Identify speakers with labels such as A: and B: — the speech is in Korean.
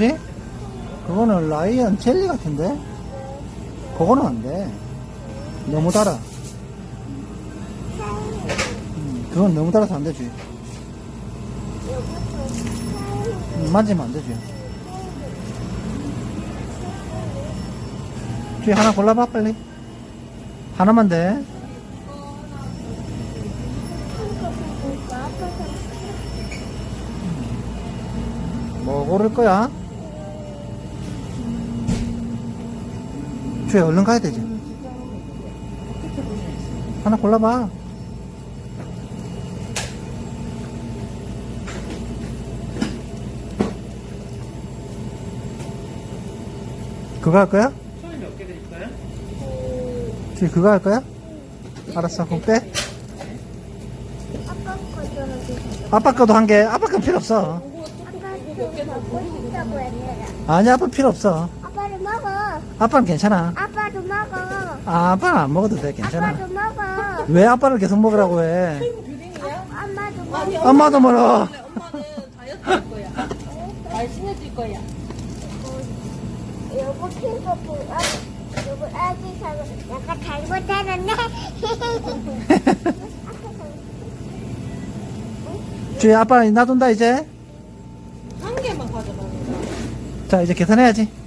A: 뭐지? 그거는 라이언 젤리 같은데? 그거는 안 돼. 너무 달아. 음, 그건 너무 달아서 안 되지. 음, 만지면 안 되지. 주희 하나 골라봐, 빨리. 하나만 돼. 뭐 고를 거야? 주희 얼른 가야 되지. 하나 골라봐. 그거 할 거야?
B: 손이 몇개 드릴까요?
A: 주희 그거 할 거야? 알았어, 그럼 빼.
C: 아빠 거도 하고
A: 아빠 거도 한 개. 아빠 건 필요 없어.
C: 아빠 그거 먹고 싶다고 했잖아.
A: 아니, 아빠 필요 없어. 아빠는 괜찮아.
C: 아빠도 먹어.
A: 아, 아빠는 안 먹어도 돼, 괜찮아.
C: 아빠도 먹어.
A: 왜 아빠를 계속 먹으라고 해?
C: 엄마도 먹어.
A: 엄마도 먹어.
D: 엄마는 다이어트 할 거야. 날씬해질 거야.
C: 여보 핑크 보여. 여보 아기 사고 약간 잘못했는데.
A: 주희 아빠 놔둔다, 이제.
D: 한 개만 가져가는 거야.
A: 자, 이제 계산해야지.